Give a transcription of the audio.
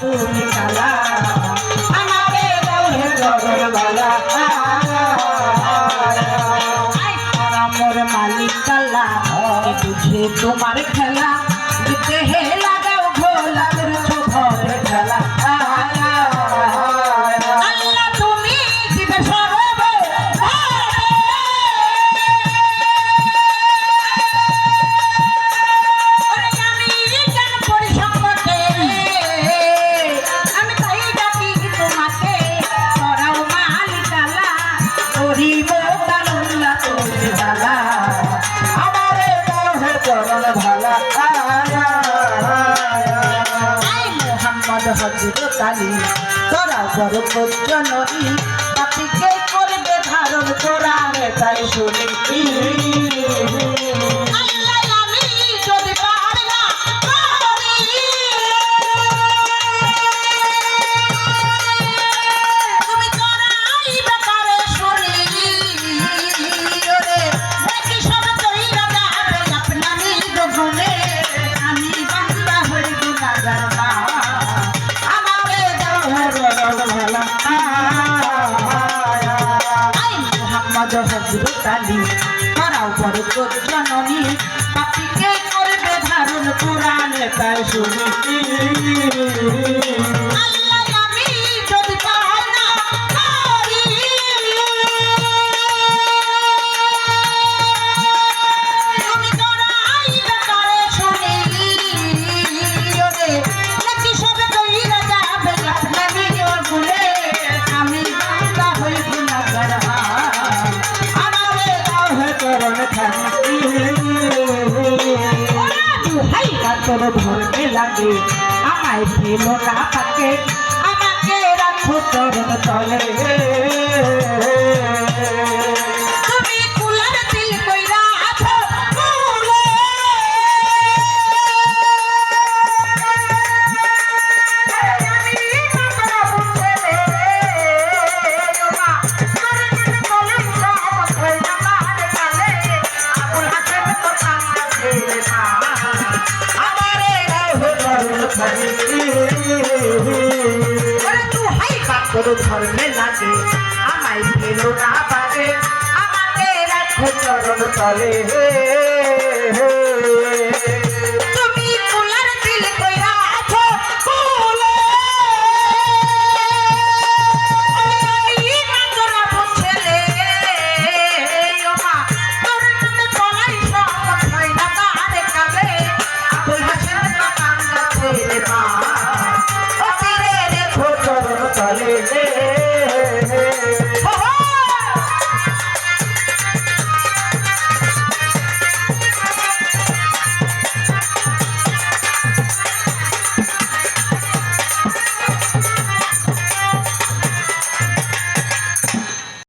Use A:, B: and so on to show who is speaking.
A: তুমি কালা আমারে দাও হে গগন বালা আই তারা মালিক কালা তোমার খেলা হজরত আলী তোরা বড় জননী পাপিকে করবে ধারণ তোরা তাই শুনি। মোহাম্মদ হযরত আলী। করাও বড় জননী। পাপিকে করবে ধারণ কোরআনে তাই শুনি দুহাই কাতর ধরতে লাগে আমায় ফেলো না পাকে আমাকে রাখো চরণ তলে ধর্মে লাগে। আমায় ফেলো না পারে আমাকে রাখো চরণ তলে।